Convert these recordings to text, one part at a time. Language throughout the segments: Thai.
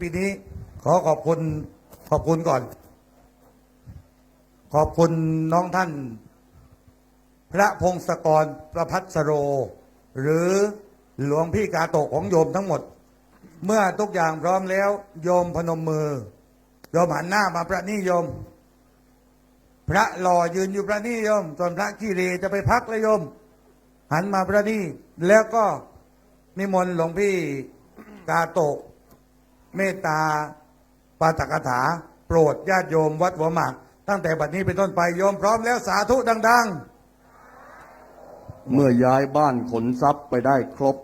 ปีนี้ ขอขอบคุณขอบคุณก่อน ขอบคุณน้องท่าน พระพงศกรประพัสโร หรือหลวงพี่กาโตะของโยมทั้งหมด เมื่อทุกอย่างพร้อมแล้ว โยมพนมมือ โยมหันหน้ามาพระนิยม พระหล่อยืนอยู่พระนิยมส่วนพระขี้เรจะไปพักเลยโยม หันมาพระนี่แล้วก็นิมนต์หลวงพี่กาโตะ เมตตาปาตกถา โปรดญาติโยมวัดหัวหมาก ตั้งแต่บัดนี้เป็นต้นไปโยมพร้อมแล้วสาธุดัง ๆ เมื่อย้ายบ้านขนทรัพย์ไปได้ครบ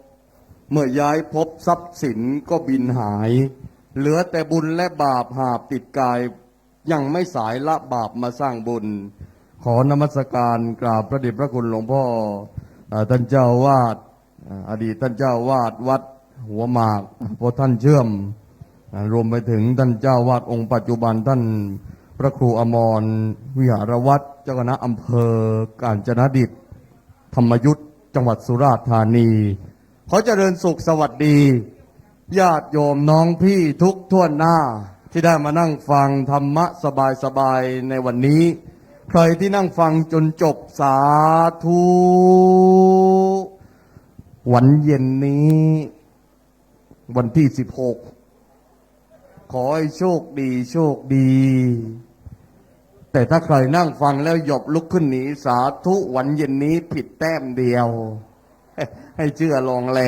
เมื่อย้ายพบทรัพย์สินก็บินหาย เหลือแต่บุญและบาปหาบติดกาย ยังไม่สายละบาปมาสร้างบุญ ขอนมัสการกราบพระเดชพระคุณหลวงพ่อท่านเจ้าวาดอดีตท่านเจ้าวาดวัดหัวหมากพระท่านเชื่อม รวมไปถึงท่านเจ้าวาดองค์ปัจจุบันท่านพระครูอมร วิหารวัตรเจ้าคณะอำเภอกาญจนดิต ธรรมยุทธ์จังหวัดสุราษฎร์ธานีขอเจริญสุขสวัสดีญาติโยมน้องพี่ทุกท่วนหน้า ที่ได้มานั่งฟังธรรมะสบายๆในวันนี้ ใครที่นั่งฟังจนจบสาธุวันเย็นนี้ วันที่สิบหก ขอให้โชคดีโชคดี แต่ถ้าใครนั่งฟังแล้วหยบลุกขึ้นหนีสาธุวันเย็นนี้ผิดแต้มเดียว ให้เชื่อลองแล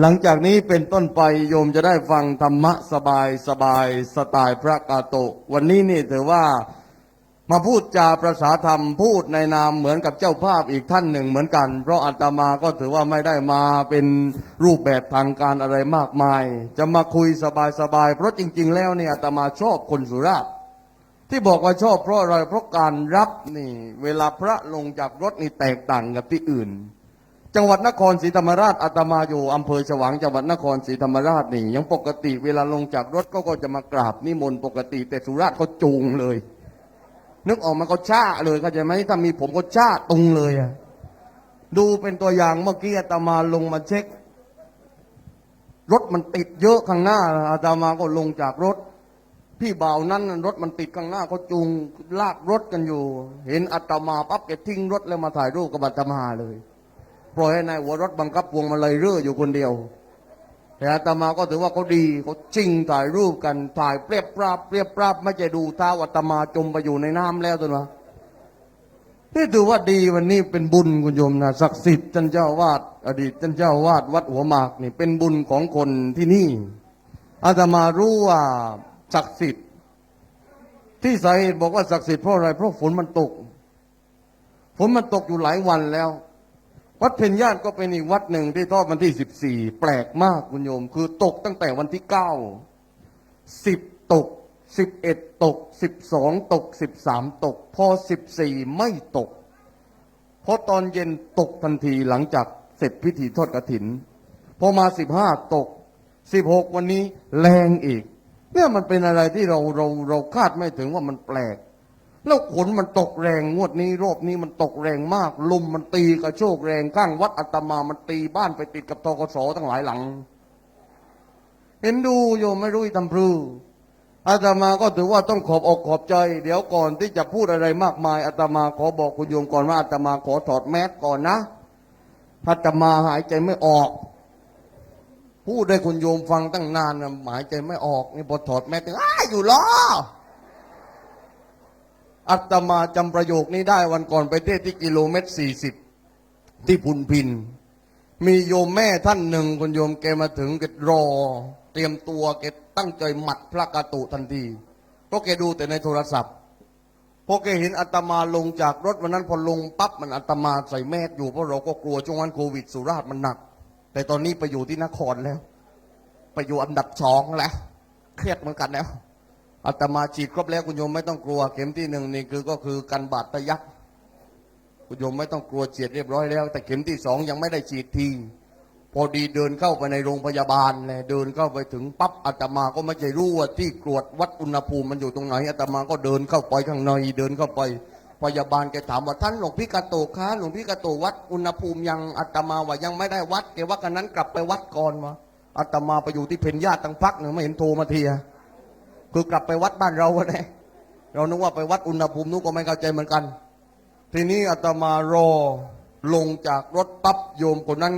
หลังจากนี้เป็นต้นไปโยมจะได้ฟังธรรมะสบายสบายสไตล์พระกาโต วันนี้นี่ถือว่า มาพูดจาประษาธรรมพูดในนามเหมือนกับเจ้าภาพอีกท่านหนึ่งเหมือนกัน เพราะอาตมาก็ถือว่าไม่ได้มาเป็นรูปแบบทางการอะไรมากมาย จะมาคุยสบายๆเพราะจริง ๆ แล้วเนี่ยอาตมาชอบคนสุราษฎร์ที่บอกว่าชอบเพราะอะไรเพราะการรับนี่ เวลาพระลงจากรถนี่แตกต่างกับที่อื่น จังหวัดนครศรีธรรมราชอาตมาอยู่อำเภอฉวางจังหวัดนครศรีธรรมราชนี่ยังปกติเวลาลงจากรถก็ก็จะมากราบนิมนต์ปกติ แต่สุราษฎร์เขาจูงเลย นึกออกมาเขาช้าเลยเข้าใจไหมถ้ามีผมก็ช้าตรงเลยอะดูเป็นตัวอย่างเมื่อกี้อาตมาลงมาเช็ค รถมันติดเยอะข้างหน้าอาตมาก็ลงจากรถ พี่บ่าวนั้นรถมันติดข้างหน้าเขาจูงลากรถกันอยู่ เห็นอาตมาปั๊บแกทิ้งรถแล้วมาถ่ายรูปกับอาตมาเลย ปล่อยให้นายหัวรถบังคับพวงมาลัยเรื่ออยู่คนเดียว แต่อาตมาก็ถือว่าเขาดีเขาจริงถ่ายรูปกันถ่ายเปรียบปราบเปรียบปราบไม่ใช่ดูเท้าอาตมาจมไปอยู่ในน้ำแล้วตัวนะนี่ถือว่าดีวันนี้เป็นบุญคุณโยมนะศักดิ์สิทธิ์ท่านเจ้าวาดอดีตท่านเจ้าวาดวัดหัวหมากนี่เป็นบุญของคนที่นี่อาตมารู้ว่าศักดิ์สิทธิ์ที่สาเหตุบอกว่าศักดิ์สิทธิ์เพราะอะไรเพราะฝนมันตกฝนมันตกอยู่หลายวันแล้ว วัดเพญญาติก็เป็นอีกวัดหนึ่งที่ทอดวันที่สิบสี่แปลกมากคุณโยม คือตกตั้งแต่วันที่เก้าสิบตกสิบเอ็ดตกสิบสองตกสิบสามตก พอสิบสี่ไม่ตก เพราะตอนเย็นตกทันทีหลังจากเสร็จพิธีทอดกระถิน พอมาสิบห้าตกสิบหกวันนี้แรงอีก เนี่ยมันเป็นอะไรที่เราเราเราคาดไม่ถึงว่ามันแปลก แล้วฝนมันตกแรงงวดนี้รอบนี้มันตกแรงมาก ลมมันตีกระโชกแรงข้างวัดอาตมามันตีบ้านไปติดกับตกสตั้งหลายหลัง เห็นดูโยมไม่รู้ทำพรืออาตมาก็ถือว่าต้องขอบอกขอบใจ เดี๋ยวก่อนที่จะพูดอะไรมากมายอาตมาขอบอกคุณโยมก่อนว่าอาตมาขอถอดแมสก่อนนะอาตมาหายใจไม่ออก พูดได้คุณโยมฟังตั้งนานหายใจไม่ออกนี่พอถอดแมสถึงอ้าอยู่ล้อ อาตมาจำประโยคนี้ได้วันก่อนไปเทศที่กิโลเมตรสี่สิบที่พุนพิน มีโยมแม่ท่านหนึ่งคุณโยมแกมาถึงแกรอ เตรียมตัวแกตั้งใจหมัดพระกาตุทันทีเพราะแกดูแต่ในโทรศัพท์พอแกเห็นอาตมาลงจากรถวันนั้นพอลงปั๊บมันอาตมาใส่แมสอยู่เพราะเราก็กลัวช่วงนั้นโควิดสุราษฎร์มันหนัก แต่ตอนนี้ไปอยู่ที่นครแล้ว ไปอยู่อันดับสองแล้ว เครียดเหมือนกันแล้ว อาตมาฉีดครบแล้วคุณโยมไม่ต้องกลัว เข็มที่หนึ่งนี่คือก็คือกันบาดทะยักคุณโยมไม่ต้องกลัวฉีดเรียบร้อยแล้ว แต่เข็มที่สองยังไม่ได้ฉีดทีพอดีเดินเข้าไปในโรงพยาบาลเลยเดินเข้าไปถึงปั๊บอาตมาก็ไม่ใช่รู้ว่าที่ตรวจวัดอุณหภูมิมันอยู่ตรงไหนอาตมาก็เดินเข้าไปข้างในเดินเข้าไปพยาบาลแกถามว่าท่านหลวงพี่กาโตคะหลวงพี่กาโตวัดอุณหภูมิยังอาตมาว่ายังไม่ได้วัดแกว่ากันนั้นกลับไปวัดก่อนมาอาตมาไปอยู่ที่เพนญาตั้งพักหนึ่งไม่เห็นโทรมาเทีอะ คือกลับไปวัดบ้านเราเนี่ยเรานึกว่าไปวัดอุณหภูมินู้นก็ไม่เข้าใจเหมือนกัน ทีนี้อาตมารอลงจากรถปั๊บโยมคนนั้น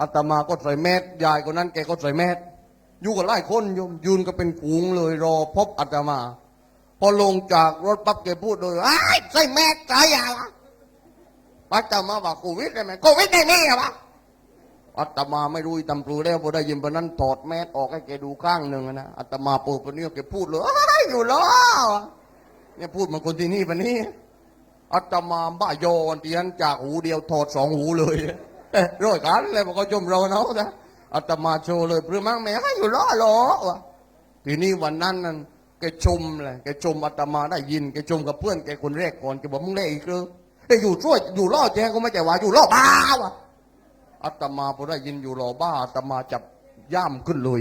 อาตมาก็ใส่แมสยายคนนั้นแกก็ใส่แมสอยู่กับหลายคนโยมยืนก็เป็นฝูงเลยรอพบอาตมา พอลงจากรถปั๊บแกพูดเลยไอ้ใส่แมสใส่อะไรอาตมาบอกโควิดได้ไหมโควิดได้ไหมวะ อาตมาไม่รู้ตำปลือแล้วพอได้ยินปนนั้นถอดแมสออกให้แกดูข้างหนึ่งนะอาตมาปิดปนนี้แกพูดเลยอยอยู่แล้วอะเนี่ยพูดเหมือนคนที่นี่ปะนี้อาตมาบ้าโยวันที่นั้นจากหูเดียวถอดสองหูเลยร้อยกันเลยบอกเขาชมเราเนาะนะอาตมาโชว์เลยเพื่อมั่งแม่ให้อยู่ล้อหรอวะทีนี้วันนั้นนั่นแกชมเลยแกชมอาตมาได้ยินแกชมกับเพื่อนแกคนแรกก่อนแกบอกมึงได้อีกเลยไอ้อยู่ช่วยอยู่ล่อแจ้ก็ไม่ใช่ว่าอยู่ล่อบ้าวะ อาตมาพอได้ยินอยู่หล่อบ้าอาตมาจับย่ามขึ้นเลย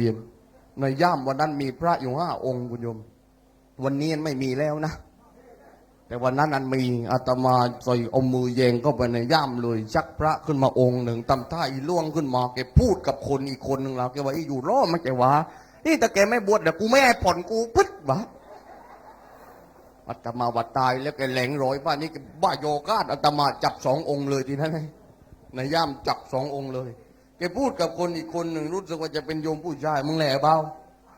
ในย่ามวันนั้นมีพระอยู่ห้าองค์คุณโยม วันนี้ไม่มีแล้วนะ แต่วันนั้นอันมีอาตมาใส่เอามือแยงเข้าไปในย่ามเลยชักพระขึ้นมาองค์หนึ่งตำท่าอีล่วงขึ้นมาแกพูดกับคนอีกคนหนึ่งแล้วแกว่าอีอยู่รอดไม่ใช่วะนี่แต่แกไม่บวชเดี๋ยวกูไม่ให้ผ่อนกูพึดวะอาตมาวัดตายแล้วแกแหลงร้อยบ้านนี้บ้าโยกาดอาตมาจับสององค์เลยทีนั้นไง นย่ามจับสององค์เลยแกพูดกับคนอีกคนหนึ่งรู้สึกว่าจะเป็นโยมผู้ชายมึงแหล่เบา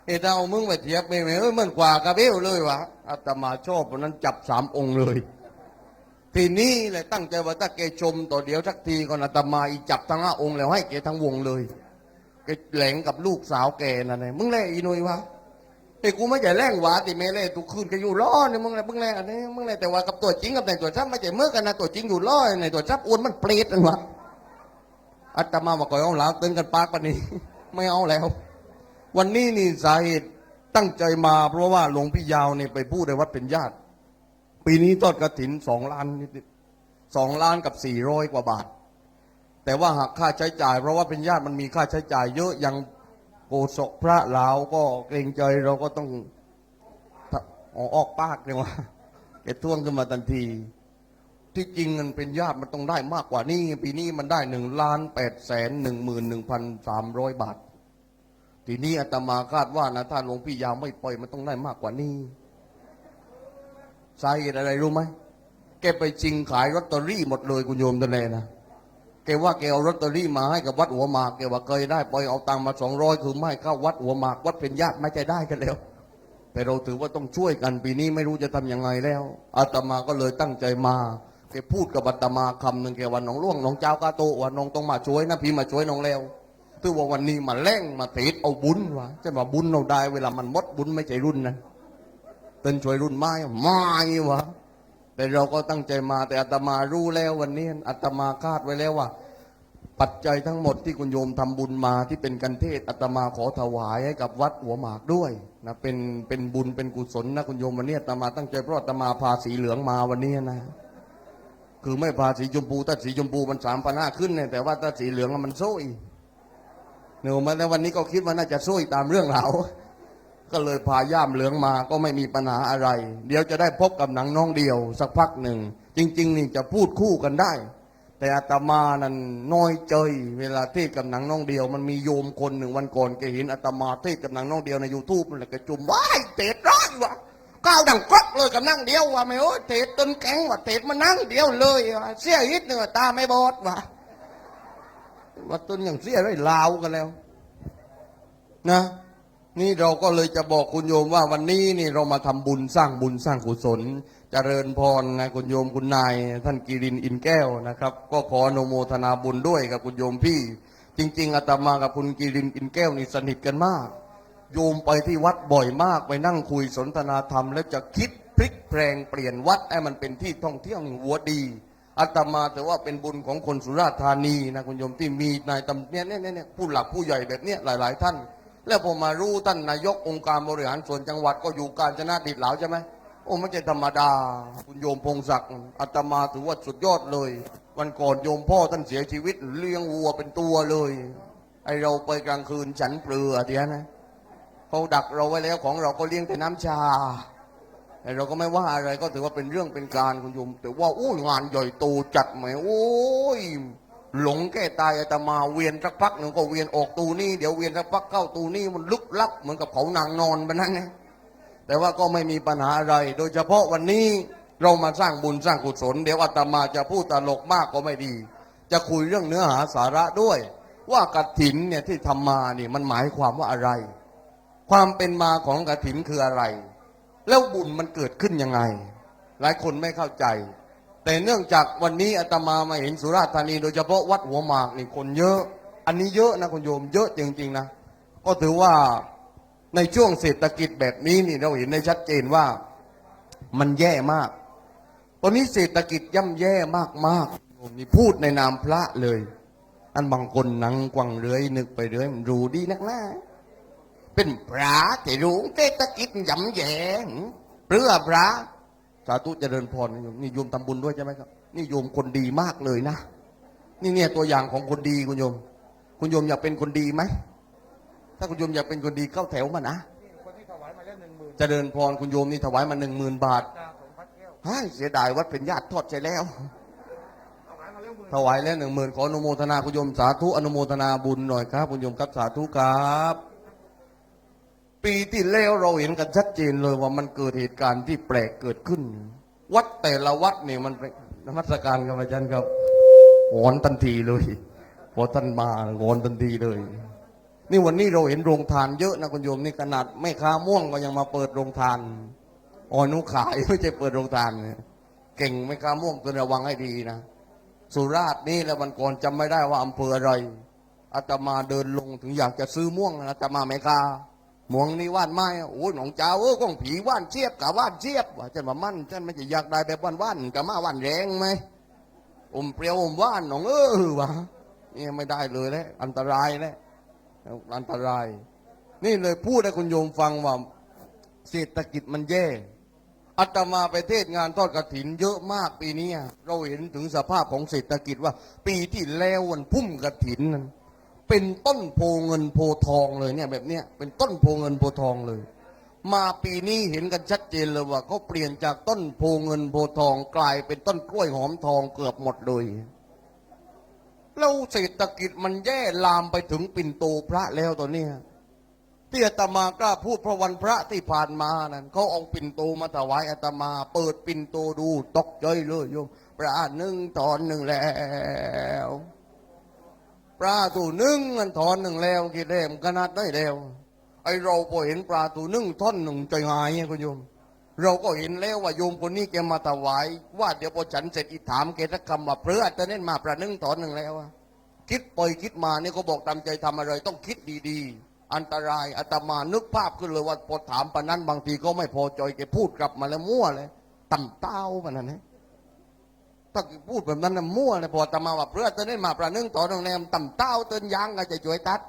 เฮ้ยถ้าเอามึงไปเทียบไปไหมเอ้ยมันกว่ากระเบลเลยวะอาตมาชอบวันนั้นจับสามองค์เลย ทีนี้เลยตั้งใจว่าถ้าแกชมต่อเดียวสักทีก่อนอาตมาอีจับทั้งห้าองค์แล้วให้แกทั้งวงเลยแกแหลงกับลูกสาวแกนั่นไงมึงแล่อีนุยวะไอ้กูไม่ใช่แรงหวาติเมเล่ตุคืนก็อยู่ร้อนเนี่ยมึงแล่มึงแล่อันนี้มึงแล่แต่ว่ากับตัวจริงกับในตัวซับไม่ใช่เมื่อกันนะตัวจริงอยู่ร้อนในตัวซับอ้วนมันเปรตนั่นวะ อาตมาบอกก่อนเอาหลาวเตือนกันปากปานนี้ ไม่เอาแล้ว วันนี้นี่สาเหตุตั้งใจมาเพราะว่าหลวงพี่ยาวเนี่ยไปพูดในวัดเป็นญาติ ปีนี้ทอดกระถินสองล้านนิดสองล้านกับสี่ร้อยกว่าบาท แต่ว่าหากค่าใช้จ่าย เพราะว่าเป็นญาติมันมีค่าใช้จ่ายเยอะอย่างโกศกพระลาวก็เกรงใจเราก็ต้องออกปากเลยว่าแกท่วงขึ้นมาทันที ที่จริงมันเป็นญาติมันต้องได้มากกว่านี้ ปีนี้มันได้หนึ่งล้านแปดแสนหนึ่งหมื่นหนึ่งพันสามร้อยบาท ทีนี้อาตมาคาดว่านะถ้าหลวงพี่ยาวไม่ปล่อยมันต้องได้มากกว่านี้สาเหตุอะไรรู้ไหมแกไปจริงขายลอตเตอรี่หมดเลยคุณโยมตะเลนะแกว่าแกเอาลอตเตอรี่มาให้กับวัดหัวหมากแกว่าเคยได้ปล่อยเอาตังค์มาสองร้อยคือไม่เข้าวัดหัวหมากวัดเป็นญาติไม่ใช่ได้กันแล้วแต่เราถือว่าต้องช่วยกันปีนี้ไม่รู้จะทำยังไงแล้วอาตมาก็เลยตั้งใจมา แกพูดกับอาตมาคำหนึ่งแกว่าน้องล่วงน้องเจ้ากาโตว่าน้องต้องมาช่วยนะพี่มาช่วยน้องแล้วถือว่าวันนี้มาแล่งมาเทศเอาบุญวะจะมาบุญเราได้เวลามันมดบุญไม่ใช่รุ่นนั้นเป็นช่วยรุ่นไม้ไม่วะแต่เราก็ตั้งใจมาแต่อาตมารู้แล้ววันนี้อาตมาคาดไว้แล้วว่า ปัจจัยทั้งหมดที่คุณโยมทำบุญมาที่เป็นกันเทศอาตมาขอถวายให้กับวัดหัวหมากด้วยนะเป็นเป็นบุญเป็นกุศลนะคุณโยมวันนี้อาตมาตั้งใจเพราะอาตมาพาสีเหลืองมาวันนี้นะ คือไม่พาสีชมพูถ้าสีชมพูมันสามพันห้าขึ้นเนี่ยแต่ว่าถ้าสีเหลืองอะมันโซ่อีหนูมาในวันนี้ก็คิดว่าน่าจะช่วยตามเรื่องราวก็เลยพาย่ามเหลืองมาก็ไม่มีปัญหาอะไร เดี๋ยวจะได้พบกับหนังน้องเดียว สักพักหนึ่ง จริง ๆ นี่จะพูดคู่กันได้ แต่อาตมานั้นน้อยใจเวลาเทศกับหนังน้องเดียว มันมีโยมคนหนึ่งวันก่อนแกเห็นอาตมาเทศกับหนังน้องเดียวในยูทูบนั่นแหละแกจุ่มว้ายเตะร้อนวะ ก้าวดังกรอกเลยกับนั่งเดียวว่ะไม่โอ้ยเตะต้นแข็งว่ะเตะมานั่งเดียวเลยว่ะเสียอิดเนื้อตาไม่บอดว่ะว่าต้นอย่างเสียได้ลาวกันแล้ว นะ นี่เราก็เลยจะบอกคุณโยมว่าวันนี้นี่เรามาทำบุญสร้างบุญสร้างกุศลเจริญพรนะคุณโยมคุณนาย ท่านกิรินอินแก้วนะครับ ก็ขออนุโมทนาบุญด้วยกับคุณโยมพี่ จริง ๆอาตมากับคุณกิรินอินแก้วนี่สนิทกันมาก โยมไปที่วัดบ่อยมากไปนั่งคุยสนทนาธรรม แล้วจะคิดพลิกแปลงเปลี่ยนวัดให้มันเป็นที่ท่องเที่ยวหัวดีอาตมาแต่ว่าเป็นบุญของคนสุราษฎร์ธานีนะคุณโยมที่มีนายตำเนี่ยเนี่ยเนี่ยผู้หลักผู้ใหญ่แบบเนี้ยหลาย ๆ ท่าน แล้วพอมารู้ท่านนายกองค์การบริหารส่วนจังหวัดก็อยู่กาญจนดิตเหลาใช่ไหมโอ้ไม่ใช่ธรรมดา คุณโยมพงศักดิ์อาตมาถือว่าสุดยอดเลย วันก่อนโยมพ่อท่านเสียชีวิต เลี้ยงวัวเป็นตัวเลย ไอเราไปกลางคืนฉันเปลือเดียนะ เขาดักเราไว้แล้วของเราก็เลี้ยงแต่น้ำชาแต่เราก็ไม่ว่าอะไรก็ถือว่าเป็นเรื่องเป็นการคุณโยมแต่ว่าโอ้ยงานใหญ่โตจัดไหมโอ้ยหลงแก้ตายอาตมาเวียนสักพักหนึ่งก็เวียนออกตูนี่เดี๋ยวเวียนสักพักเข้าตูนี่มันลึกลับเหมือนกับเขานางนอนไปนั่นไงแต่ว่าก็ไม่มีปัญหาอะไร โดยเฉพาะวันนี้เรามาสร้างบุญสร้างกุศล เดี๋ยวอาตมาจะพูดตลกมากก็ไม่ดี จะคุยเรื่องเนื้อหาสาระด้วย ว่ากฐินเนี่ยที่ทำมานี่มันหมายความว่าอะไร ความเป็นมาของกฐินคืออะไร แล้วบุญมันเกิดขึ้นยังไง หลายคนไม่เข้าใจ แต่เนื่องจากวันนี้อาตมามาเห็นสุราษฎร์ธานี โดยเฉพาะวัดหัวหมากนี่คนเยอะ อันนี้เยอะนะคุณโยมเยอะจริงๆนะ ก็ถือว่าในช่วงเศรษฐกิจแบบนี้นี่เราเห็นได้ชัดเจนว่ามันแย่มาก ตอนนี้เศรษฐกิจย่ำแย่มากๆผมนี่พูดในนามพระเลย อันบางคนนังกวังเรือยนึกไปเรื่อยมันรู้ดีนักหน้า เป็นพระที่รู้เศรษฐกิจย่ำแย่เพื่อพระสาธุเจริญพรนะโยมนี่โยมทำบุญด้วยใช่ไหมครับ นี่โยมคนดีมากเลยนะ นี่เนี่ยตัวอย่างของคนดีคุณโยม คุณโยมอยากเป็นคนดีไหม ถ้าคุณโยมอยากเป็นคนดีเข้าแถวมานะคนที่ถวายมาแล้วหนึ่งหมื่นเจริญพรคุณโยมนี่ถวายมาหนึ่งหมื่นบาทนาสมพัดแก้เสียดายวัดเป็นญาติทอดใจแล้วถวายแล้วหนถวายแล้วหนึ่งหมื่นขออนุโมทนาคุณโยมสาธุอนุโมทนาบุญหน่อยครับคุณโยมครับสาธุครับ ปีที่แล้วเราเห็นกันชัดเจนเลยว่ามันเกิดเหตุการณ์ที่แปลกเกิดขึ้น วัดแต่ละวัดเนี่ยมันนมัสการครับอาจารย์ครับหอนทันทีเลยพอท่านมาหอนทันทีเลย นี่วันนี้เราเห็นโรงทานเยอะนะคุณโยมนี่ขนาดไม่ค้าม่วงก็ยังมาเปิดโรงทานออนุขายไม่ใช่เปิดโรงทานเก่งไม่ค้าม่วงตัวระวังให้ดีนะสุราษฎร์นี่แล้วมันก่อนจำไม่ได้ว่าอำเภออะไรอาตมาเดินลงถึงอยากจะซื้อม่วงนะอาตมาไม่กล้า ม่วงนี่ว่านไม้โอ้ยหนองจ้าเออก้องผีว่านเชียบกับว่านเชียบว่าฉันว่ามันฉันไม่จะอยากได้แบบว่านว่านกับมาว่านแรงไหมอมเปรี้ยวอมว่านหนองเออวะนี่ไม่ได้เลยแหละอันตรายแหละอันตราย นี่เลยพูดให้คุณโยมฟังว่าเศรษฐกิจมันแย่อาตมาไปเทศงานทอดกระถินเยอะมากปีนี้เราเห็นถึงสภาพของเศรษฐกิจว่า ปีที่แล้ววันพุ่มกระถินนั้น เป็นต้นโพเงินโพทองเลยเนี่ยแบบเนี้ยเป็นต้นโพเงินโพทองเลย มาปีนี้เห็นกันชัดเจนเลยว่าเขาเปลี่ยนจากต้นโพเงินโพทองกลายเป็นต้นกล้วยหอมทองเกือบหมดเลยแล้วเศรษฐกิจมันแย่ลามไปถึงปิ่นโตพระแล้วตอนเนี้ยที่อาตมากล้าพูดเพราะวันพระที่ผ่านมานั้นเขาเอาปิ่นโตมาถวายอาตมา เปิดปิ่นโตดูตกใจเลยโยมปลาหนึ่งตอนหนึ่งแล้ว ปลาตัวหนึ่งมันทอนหนึ่งแล้วกี่เล่มขนาดได้แล้วไอเราพอเห็นปลาตัวหนึ่งท่อนหนึ่งใจหายไงคุณโยม เราก็เห็นแล้วว่าโยมคนนี้แกมาถวาย ว่าเดี๋ยวพอฉันเสร็จอีถามแกสักคำว่าเพื่อจะเน้นมาปลาหนึ่งตอนหนึ่งแล้วคิดไปคิดมาเนี่ยเขาบอกตามใจทำอะไรต้องคิดดีๆ อันตรายอาตมานึกภาพขึ้นเลยว่าพอถามปนั้นบางทีก็ไม่พอใจแกพูดกลับมาแล้วมั่วเลยต่ำเต้าปานนั้นนะ ถ้าพูดแบบนั้นนะมั่วเลยพออาตมาว่าเพื่อจะได้มาประนึงต่อโรงแรมต่ำเต้าเตือนยางก็จะช่วยตัด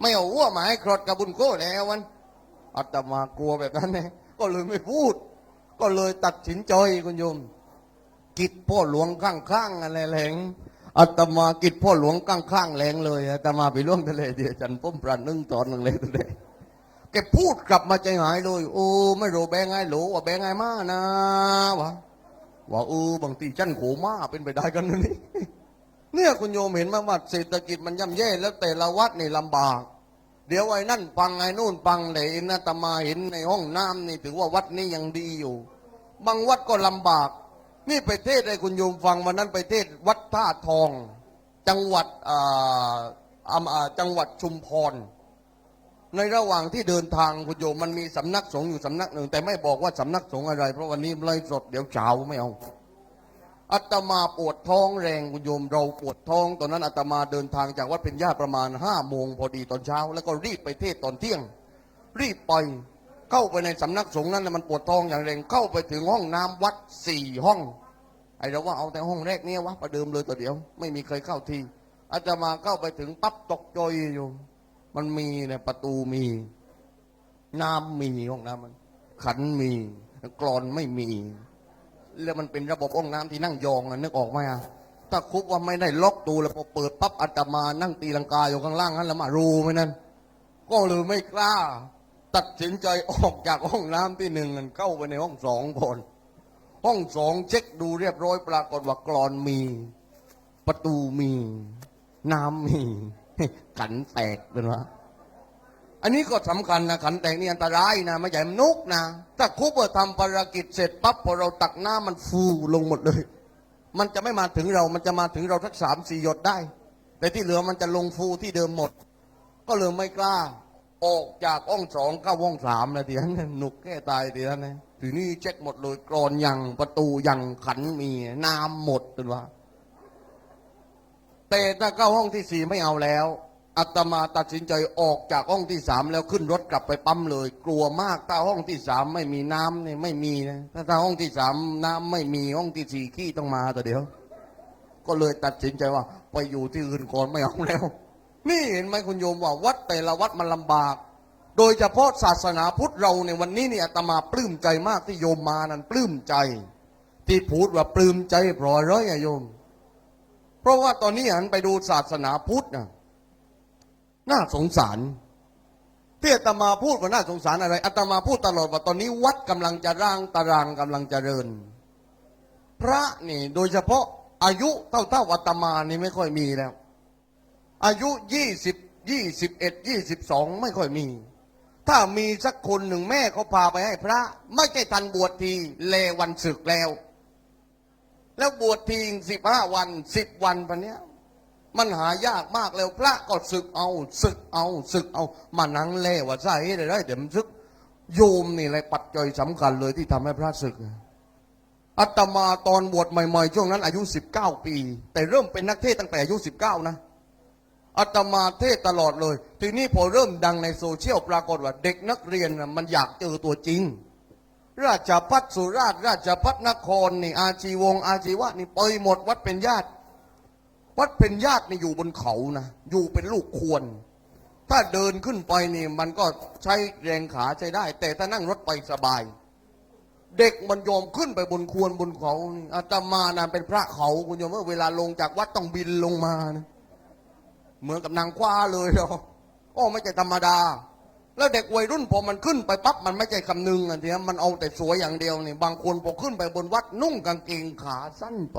ไม่เอาวัวมาให้ครดกับบุญโก้แล้วมันอาตมากลัวแบบนั้นเนี่ยก็เลยไม่พูด ก็เลยตัดสินใจคุณโยม กิจพ่อหลวงข้างๆอะไรแหลงอาตมากิจพ่อหลวงข้างๆแหลงเลยอาตมาไปล่วงทะเลเดียวจันป้มปรานึ่งตอนหนึ่งเลยทะเลแกพูดกลับมาใจหายเลย โอ้ไม่รู้แบงไงหรูว่าแบงไงมานะวะ ว่าเออบางทีจันโขมาเป็นไปได้กันนะนี่เนี่ยคุณโยมเห็นไหมว่าเศรษฐกิจมันย่ำแย่แล้วแต่ละวัดนี่ลำบาก เดี๋ยวไอ้นั่นปังไอ้นู่นปังเลยนะตมาเห็นในห้องน้ำนี่ถือว่าวัดนี้ยังดีอยู่ บางวัดก็ลำบาก นี่ไปเทศให้คุณโยมฟังวันนั้นไปเทศวัดท่าทอง จังหวัดอ่าอำอ่าจังหวัดชุมพร ในระหว่างที่เดินทางคุณโยมมันมีสำนักสงฆ์อยู่สำนักหนึ่ง แต่ไม่บอกว่าสำนักสงฆ์อะไร เพราะวันนี้ไลฟ์สดเดี๋ยวเช้าไม่เอาอาตมาปวดท้องแรงคุณโยมเราปวดท้องตอนนั้นอาตมาเดินทางจากวัดเป็นญาติประมาณห้าโมงพอดีตอนเช้า แล้วก็รีบไปเทศตอนเที่ยง รีบไปเข้าไปในสำนักสงฆ์นั้นน่มันปวดท้องอย่างแรงเข้าไปถึงห้องน้ำวัดสี่ห้อง ไอ้เราว่าเอาแต่ห้องแรกเนี่ยวะประเดิมเลยตัวเดียว ไม่มีเคยเข้าทีอาตมาเข้าไปถึงปั๊บตกใจอยู่ มันมีนี่ยประตูมี น้ำมีห้องน้ำมัน ขันมีกรอนไม่มี แล้วมันเป็นระบบห้องน้ำที่นั่งยองอะนึกออกไหมอะถ้าคุบว่าไม่ได้ล็อกตูแล้วพอเปิดปั๊บอาตมานั่งตีลังกาอยู่ข้างล่างนั้นแล้วมารู้ไหมนั่นก็เลยไม่กล้า ตัดสินใจออกจากห้องน้ำที่หนึ่งกันเข้าไปในห้องสองก่อนห้องสองเช็คดูเรียบร้อยปรากฏว่ากรอนมี ประตูมี น้ำมี ขันแตกเป็นวะอันนี้ก็สำคัญนะขันแตกนี่อันตรายนะไม่ใช่มนุกนะถ้าคุปเปอร์ทำภารกิจเสร็จปั๊บพอเราตักน้ำมันฟูลงหมดเลย มันจะไม่มาถึงเรา มันจะมาถึงเราสักสามสี่หยดได้ แต่ที่เหลือมันจะลงฟูที่เดิมหมด ก็เลยไม่กล้า ออกจากห้องสองเข้าห้องสามนะทีนั้นหนุกแก้ตายทีนั้นนะทีนี้เช็คหมดเลยกรอนยังประตูยังขันมีน้ำหมดเป็นว่า แต่ถ้าเข้าห้องที่สี่ไม่เอาแล้วอาตมาตัดสินใจออกจากห้องที่สามแล้วขึ้นรถกลับไปปั๊มเลย กลัวมากถ้าห้องที่สามไม่มีน้ำเนี่ยไม่มีนะถ้าถ้าห้องที่สามน้ำไม่มีห้องที่สี่ขี้ต้องมาแต่เดียว ก็เลยตัดสินใจว่า ไปอยู่ที่อื่นก่อนไม่เอาแล้ว นี่เห็นไหมคุณโยมว่าวัดแต่ละวัดมันลำบาก โดยเฉพาะศาสนาพุทธเราในวันนี้เนี่ยอาตมาปลื้มใจมากที่โยมมานั้นปลื้มใจ ที่พูดว่าปลื้มใจเพราะอะไรอะโยม เพราะว่าตอนนี้หันไปดูศาสนาพุทธนะน่าสงสารที่อาตมาพูดว่าน่าสงสารอะไรอาตมาพูดตลอดว่าตอนนี้วัดกำลังจะร่างตารางกำลังจเจริญ พระนี่โดยเฉพาะอายุเท่าเท่าๆอาตมานี่ไม่ค่อยมีแล้ว อายุยี่สิบยี่สิบเอ็ดยี่สิบสองไม่ค่อยมี ถ้ามีสักคนหนึ่งแม่เขาพาไปให้พระ ไม่ใช่ทันบวชทีเลวันศึกแล้ว แล้วบวชทีสิบห้าวันสิบวันปันเนี้ยมันหายากมากแล้วพระก็ศึกเอาศึกเอาศึกเอา มานังเล่ว่าใช่ได้ได้เดี๋ยวมันศึกโยมนี่แหละปัจจัยสำคัญเลยที่ทำให้พระศึกอาตมาตอนบวชใหม่ ๆ ช่วงนั้นอายุ 19 ปี แต่เริ่มเป็นนักเทศตั้งแต่อายุ 19 นะอาตมาเทศตลอดเลย ทีนี้พอเริ่มดังในโซเชียลปรากฏว่า เด็กนักเรียนมันอยากเจอตัวจริง ราชพัฒสุราชราชพัฒนครนี่อาชีวงอาชีวะนี่ไปหมดวัดเป็นญาติ วัดเป็นญาตินี่อยู่บนเขานะอยู่เป็นลูกควร ถ้าเดินขึ้นไปนี่มันก็ใช้แรงขาใช้ได้ แต่ถ้านั่งรถไปสบาย เด็กมันยอมขึ้นไปบนควรบนเขาอาตมานะเป็นพระเขาคุณโยมว่าเวลาลงจากวัดต้องบินลงมานะเหมือนกับนางคว้าเลยเหรอโอ้ไม่ใช่ธรรมดา แล้วเด็กวัยรุ่นพอมันขึ้นไปปั๊บมันไม่ใช่คำนึงอะทีนี้มันเอาแต่สวยอย่างเดียวนี่บางคนพอขึ้นไปบนวัดนุ่งกางเกงขาสั้นไป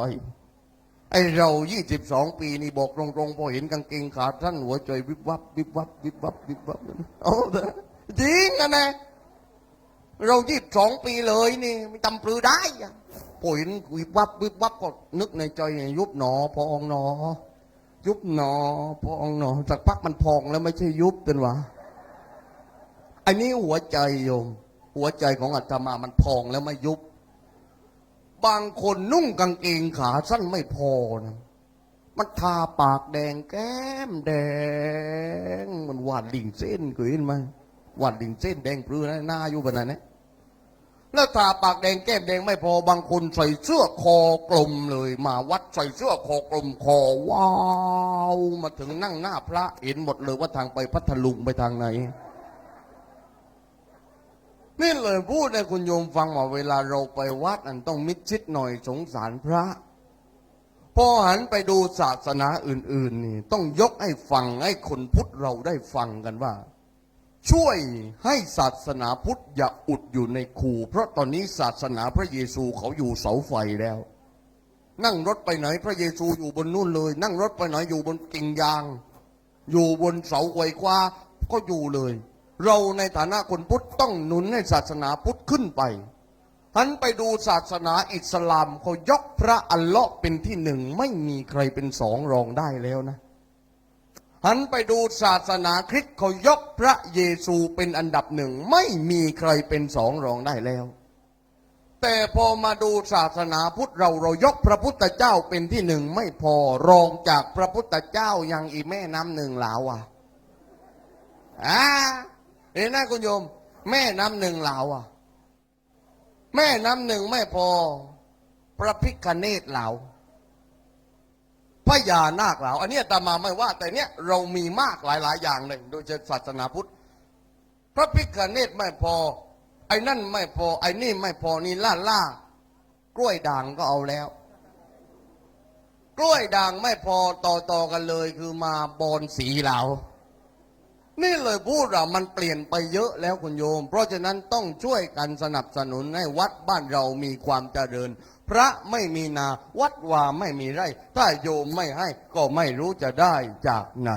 ไอเรายี่สิบสองปีนี่บอกตรงๆพอเห็นกางเกงขาสั้นหัวใจวิบวับวิบวับวิบวับวิบวับเอาเถอะจริงนะนะเรายี่สิบสองปีเลยนี่ไม่ตำปลือได้อะพอเห็นวิบวับวิบวับก็นึกในใจยุบหนอพองหนอ ยุบหนอพองหนอสักพักมันพองแล้วไม่ใช่ยุบเป็นวะ อันนี้หัวใจโยม หัวใจของอาตมามันพองแล้วไม่ยุบ บางคนนุ่งกางเกงขาสั้นไม่พอนะ มันทาปากแดงแก้มแดง มันหวานดิ่งเส้นเคยเห็นไหมหวานดิ่งเส้นแดงปลื้นะหน้าอยู่แบบนั้นนะแล้วทาปากแดงแก้มแดงไม่พอบางคนใส่เสื้อคอกลมเลย มาวัดใส่เสื้อคอกลมคอว้าวมาถึงนั่งหน้าพระเห็นหมดเลยว่าทางไปพัทลุงไปทางไหน นี่เลยพูดให้คุณโยมฟังว่าเวลาเราไปวัดอันต้องมิดชิดหน่อยสงสารพระพอหันไปดูศาสนาอื่น ๆ นี่ ต้องยกให้ฟังให้คนพุทธเราได้ฟังกันว่า ช่วยให้ศาสนาพุทธอย่าอุดอยู่ในคูเพราะตอนนี้ศาสนาพระเยซูเขาอยู่เสาไฟแล้ว นั่งรถไปไหนพระเยซูอยู่บนนู่นเลย นั่งรถไปไหนอยู่บนกิ่งยาง อยู่บนเสาไฟคว้าก็อยู่เลย เราในฐานะคนพุทธต้องหนุนให้ศาสนาพุทธขึ้นไปหันไปดูศาสนาอิสลามเขายกพระอัลเลาะห์เป็นที่หนึ่งไม่มีใครเป็นสองรองได้แล้วนะหันไปดูศาสนาคริสต์เขายกพระเยซูเป็นอันดับหนึ่งไม่มีใครเป็นสองรองได้แล้ว แต่พอมาดูศาสนาพุทธเราเรายกพระพุทธเจ้าเป็นที่หนึ่งไม่พอรองจากพระพุทธเจ้ายังอีแม่น้ำหนึ่งหลาวอะอ่า เห็นไหมคุณโยม แม่น้ำหนึ่งเหลาอะ แม่น้ำหนึ่งไม่พอ พระพิคเนตเหลาพญานาคเหลาอันนี้ยอามาไม่ว่า แต่เนี้ยเรามีมากหลาย ๆ อย่างเลยโดยเฉพาะศาสนาพุทธ พระพิคเนตไม่พอ ไอ้นั่นไม่พอ ไอ้นี่ไม่พอนี่ล่าล่ากล้วยด่างก็เอาแล้ว กล้วยด่างไม่พอต่อต่อกันเลยคือมาบอนสีเหลา นี่เลยพูดเรามันเปลี่ยนไปเยอะแล้วคุณโยม เพราะฉะนั้นต้องช่วยกันสนับสนุนให้วัดบ้านเรามีความเจริญ พระไม่มีนาวัดวาไม่มีไร่ ถ้าโยมไม่ให้ก็ไม่รู้จะได้จากไหน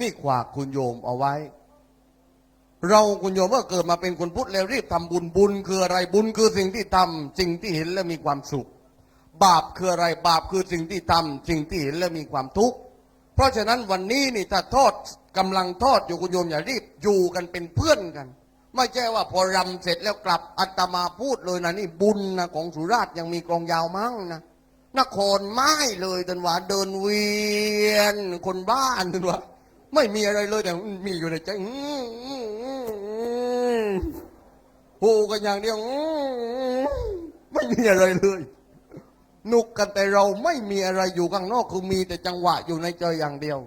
นี่ขวากคุณโยมเอาไว้ เราคุณโยมเมื่อเกิดมาเป็นคนพุทธแล้วรีบทำบุญบุญคืออะไรบุญคือสิ่งที่ทำสิ่งที่เห็นแล้วมีความสุข บาปคืออะไรบาปคือสิ่งที่ทำสิ่งที่เห็นแล้วมีความทุกข์เพราะฉะนั้นวันนี้นี่ถ้าโทษ กำลังโทษอยู่คุณโยมอย่ารีบอยู่กันเป็นเพื่อนกัน ไม่ใช่ว่าพอรำเสร็จแล้วกลับอัตมาพูดเลยนะนี่บุญนะของสุราษฎร์ยังมีกลองยาวมั้งนะนครไม้เลยตันว่าเดินเวียน คนบ้านตันว่าไม่มีอะไรเลยแต่มีอยู่ในใจอื้ออื้ออื้ออื้อหูกันอย่างเดียวไม่มีอะไรเลยหนุกกันแต่เราไม่มีอะไรอยู่ข้างนอกคือมีแต่จังหวะอยู่ในใจอย่างเดียว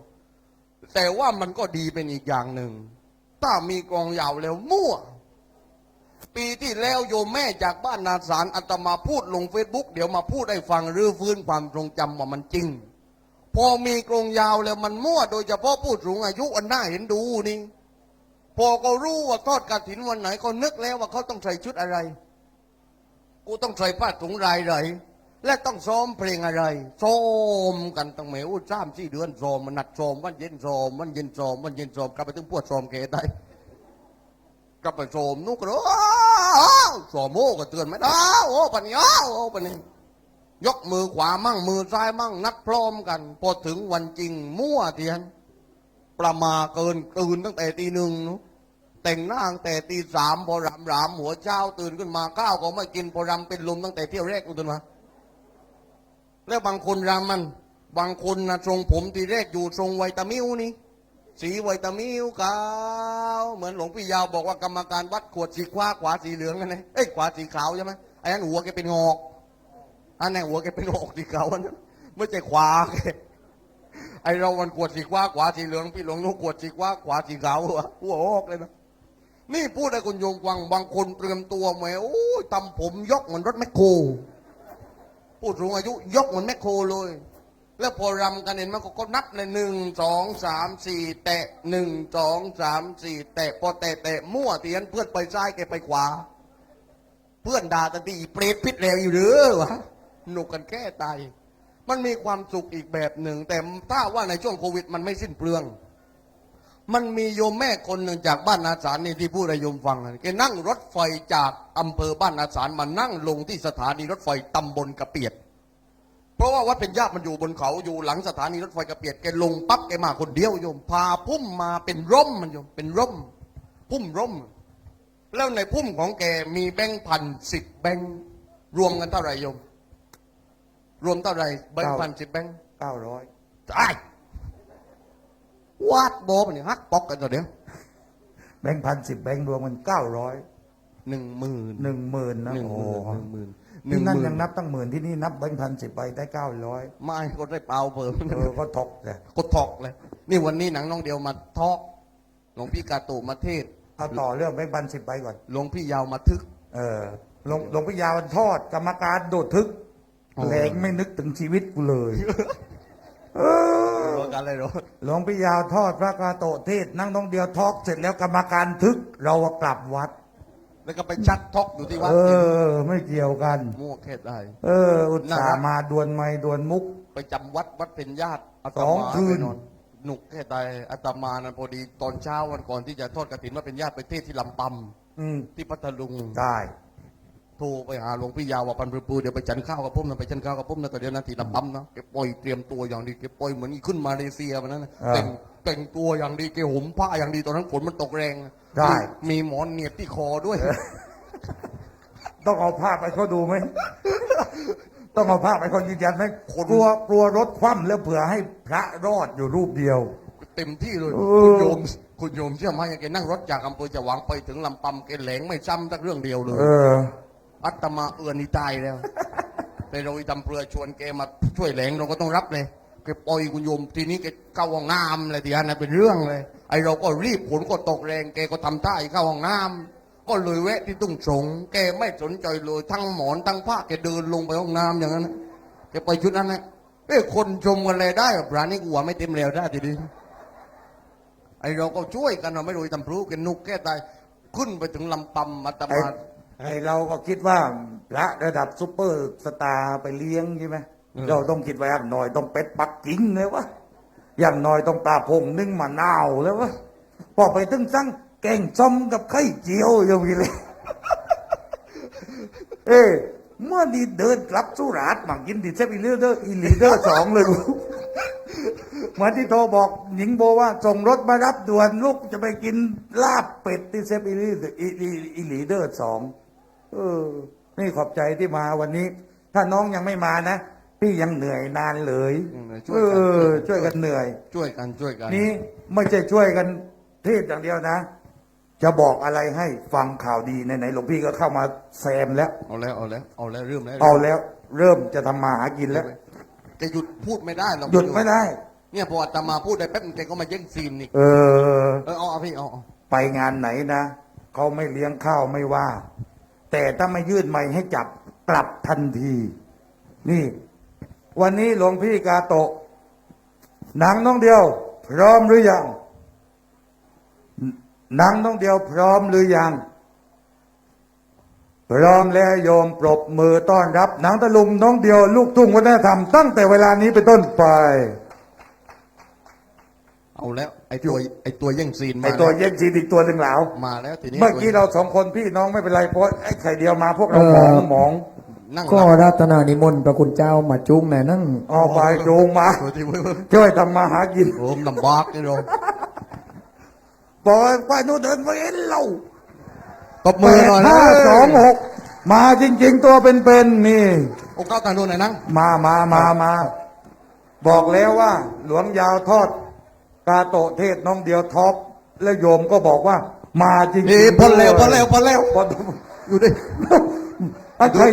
แต่ว่ามันก็ดีเป็นอีกอย่างหนึ่ง ถ้ามีกองยาวแล้วมั่ว ปีที่แล้วโยมแม่จากบ้านนาสารอาตมาพูดลงเฟซบุ๊กเดี๋ยวมาพูดให้ฟังรื้อฟื้นความทรงจำว่ามันจริง พอมีกรงยาวแล้วมันมั่ว โดยเฉพาะผู้สูงอายุอันน่าเห็นดูนี่ พอเขารู้ว่าทอดกระถินวันไหนก็นึกแล้วว่าเขาต้องใส่ชุดอะไร กูต้องใส่ผ้าถุงลายไหล และต้องซ้อมเพลงอะไรซ้อมกันตั้งแหมอู้จ้ามสี่เดือนซ้อมมันหนักซ้อมวันเย็นซ้อมันเย็นซ้อมันเย็นซ้อมกลับไปถึงปวดซ้อมเกได้กลับไปซ้อมนุกก็ร้องซ้อมโม่ก็เตือนไม่ได้โอ้ปัญญาโอ้ปัญญายกมือขวามั่งมือซ้ายมั่งนัดพร้อมกัน พอถึงวันจริงมั่วเทียน ประมาเกินตื่นตั้งแต่ตีหนึ่งนอะแต่งหน้าตั้งแต่ตีสามพอรำรำหัวเช้าตื่นขึ้นมาข้าวก็ไม่กินพอรำเป็นลมตั้งแต่เที่ยวแรกตื่นมา แล้วบางคนรำมัน บางคนนะทรงผมทีแรกอยู่ทรงไวตามิวนี่ สีไวตามิวขาวเหมือนหลวงพี่ยาวบอกว่ากรรมการวัดขวดสีขวาขวาสีเหลืองกันนะเอ้ยขวาสีขาวใช่ไหมไอ้นั้นหัวแกเป็นงอกอันนั้นหัวแกเป็นงอกสีขาวอันนั้นไม่ใช่ขวาแกไอเรามันขวดสีขวาขวาสีเหลืองพี่หลวงนุกขวดสีขวาขวาสีขาวหัวหัวออกเลยนะนี่พูดให้คุณโยมฟังบางคนเตรียมตัวแหมโอ้ยทำผมยกเหมือนรถแมคโคร ผู้สูงอายุยกเหมือนแมคโครเลย แล้วพอรำกันเห็นมันก็ก็นับเลยหนึ่งสองสามสี่แตะหนึ่งสองสามสี่แตะพอแตะแตะมั่วเตียนเพื่อนไปซ้ายแกไปขวา เพื่อนด่ากันตีเปรตพิษแล้วอยู่หรือวะหนุกกันแค่ตายมันมีความสุขอีกแบบหนึ่ง แต่ถ้าว่าในช่วงโควิดมันไม่สิ้นเปลือง มันมีโยมแม่คนหนึ่งจากบ้านนาสารนี่ที่พูดให้โยมฟังนะแกนั่งรถไฟจากอำเภอบ้านนาสารมานั่งลงที่สถานีรถไฟตำบลกระเปียด เพราะว่าวัดเป็นญาติมันอยู่บนเขาอยู่หลังสถานีรถไฟกระเปียดแกลงปั๊บแกมาคนเดียวโยมพาพุ่มมาเป็นร่มมันโยมเป็นร่ม พุ่มร่ม แล้วในพุ่มของแกมีแบงค์พันสิบแบงค์รวมกันเท่าไหร่โยม รวมเท่าไหร่แบงค์พันสิบแบงค์เก้าร้อยตาย วาดโบมันนี่ฮักปอกกันตัวเดียวแบงค์พันสิบแบงค์รวมกันเก้าร้อยหนึ่งหมื่นหนึ่งหมื่นนะหนึ่งโอ้หมื่นหโหนึ่งหมื่นที่นั่นหยังนับตั้งหมื่นที่นี่นับแบงค์พันสิบใบได้เก้าร้อยไม่ก็ได้เปล่าเพิ่มเออก็ถกเลยก็ทอกเลย นี่วันนี้หนังน้องเดียวมาทอกหลวงพี่กาตูมาเทศเอาต่อเรื่องแบงค์พันสิบใบก่อนหลวงพี่ยาวมาทึก เออหลวงหลวงพิยาวันทอดกรรมการโดดทึกอ๋อแหลงไม่นึกถึงชีวิตกูเลย เออรู้กันเลยเหรอหลวงพิยาทอดพระกาโตะเทศนั่งน้องเดียวทอกเสร็จแล้วกรรมการทึกเราอะกลับวัด แล้วก็ไปชักทอกอยู่ที่วัดเออไม่เกี่ยวกัน มั่วแค่ได้ เออ อุตส่าน่ารัห์กมาดวลไม่ดวลมุก ไปจำวัดวัดเป็นญาติอาตสองมาคืน ไปนอนหนุกแค่ใดอาตมานั้นพอดีตอนเช้าวันก่อนที่จะทอดกระถินว่าเป็นญาติไปเทศที่ลำปอืมำที่พัทลุง ได้ โทรไปหาหลวงพี่ยาวว่าปันปรือเดี๋ยวไปจันข้าวกับผมนะไปจันข้าวกับผมนะแต่เดี๋ยวนาทีลำปั๊มนะแกปล่อยเตรียมตัวอย่างดีแกปล่อยเหมือนขึ้นมาเลเซียวันนั้นนะอ่าแต่งแต่งตัวอย่างดีแกห่มผ้าอย่างดีตอนนั้นฝนมันตกแรงได้ มีมีหมอนเหนียบที่คอด้วย ต้องเอาภาพไปเขาดูไหม ต้องเอาภาพไปเขายืนยันไหมกลัวกลัวรถคว่ำแล้วเผื่อให้พระรอดอยู่รูปเดียว เต็มที่เลยเออ คุณโยมคุณโยมเชื่อไหมแกนั่งรถจากอำเภอจะหวังไปถึงลำปำแกแหลงไม่ซ้ำสักเรื่องเดียวเลย เออ อัตมาเอือนนี่ตายแล้วแต่เราอีตำเปลือชวนแกมาช่วยแหลงเราก็ต้องรับเลยแกปล่อยคุณโยมทีนี้แกเข้าห้องน้ำเลยทีนั้นเป็นเรื่องเลย ไอเราก็รีบฝนก็ตกแรงแกก็ทำท่าให้เข้าห้องน้ำก็เลยแวะที่ตุ้งสงแกไม่สนใจเลยทั้งหมอนทั้งผ้าแกเดินลงไปห้องน้ำอย่างนั้นนะแกไปชุดนั้นนะเอ้ยคนชมกันเลยได้แบบร้านนี้กูว่าไม่เต็มแล้วได้ทีนี้ไอเราก็ช่วยกันเราไม่รู้ทำพลุกันนุกแก้ตายขึ้นไปถึงลำปำมาตไอ้มา ไอ้เราก็คิดว่าพระระดับซุปเปอร์สตาร์ไปเลี้ยงใช่ไหมเราต้องคิดว่าอย่างน้อยต้องเป็ดปักกิ่งเลยวะอย่างน้อยต้องปลาพงนึ่งมะนาวแล้ววะพอไปถึงสั่งแกงส้มกับไข่เจียวอย่างนี้เลย เอ้เมื่อดีเดินกลับสุราษฎร์มากินดิเซฟอีลีเดอร์อีลีเดอร์สองเลยกูเหมือนที่โทรบอกหญิงโบว่าส่งรถมารับด่วนลูกจะไปกินลาบเป็ดที่เซฟอีลีเดอร์อีอีอีลีเดอร์สอง เออ นี่ขอบใจที่มาวันนี้ ถ้าน้องยังไม่มานะพี่ยังเหนื่อยนานเลยเออช่วยกันเหนื่อย ช่วยกันช่วยกัน นี้ไม่ใช่ช่วยกันเทศอย่างเดียวนะ จะบอกอะไรให้ฟังข่าวดีไหนๆหลวงพี่ก็เข้ามาแซมแล้ว เอาแล้วเอาแล้วเอาแล้วเริ่มแล้วเอาแล้ว เริ่มจะทำมาหากินแล้วจะหยุดพูดไม่ได้หรอกหยุดไม่ได้ เนี่ยพออาตมาพูดได้แป๊บนึงแกก็มาแย่งซีนนี่เออเออเอาเอาพี่เอาเอาไปงานไหนนะเขาไม่เลี้ยงข้าวไม่ว่า แต่ถ้าไม่ยื่นไม้ให้จับกลับทันที นี่ วันนี้หลวงพี่กาโตะ หนังน้องเดียว พร้อมหรือยัง หนังน้องเดียว พร้อมหรือยัง พร้อมแล้วโยมปรบมือต้อนรับ หนังตะลุงน้องเดียว ลูกทุ่งวัฒนธรรมตั้งแต่เวลานี้เป็นต้นไป เอาแล้ว ไอ้ตัวไอ้ตัวแย่งซีนมาไอตัวแล้วเย็นจีอีกตัวหนึ่งเหลามาแล้วทีนี้เมื่อกี้เราสองคนพี่น้องไม่เป็นไรเพราะไอ้ไข่เดียวมาพวกเราเอหมอองหมองนั่งก็รัตนานิมนต์พระคุณเจ้ามาจุ้งหน่อยนั่งออกไปจูงมาตัวที่เว้ยเว้ยช่วยทำมาหากินโอ้มลำบากนี่เราบอกให้ไปนู่นเดินไปเห็นเราตบมือหน่อยนะห้าสองหกมาจริง ๆ ตัวเป็นๆนี่โอ้ก้าวตาโน่นหน่อยนั่งมามามามาบอกแล้วว่า หลวงยาวทอด กาโตะเทศน้องเดียวท็อปแล้วโยมก็บอกว่า มาจริงๆนี่พอแล้วพอแล้วพอแล้วพออยู่ดิถ้าใคร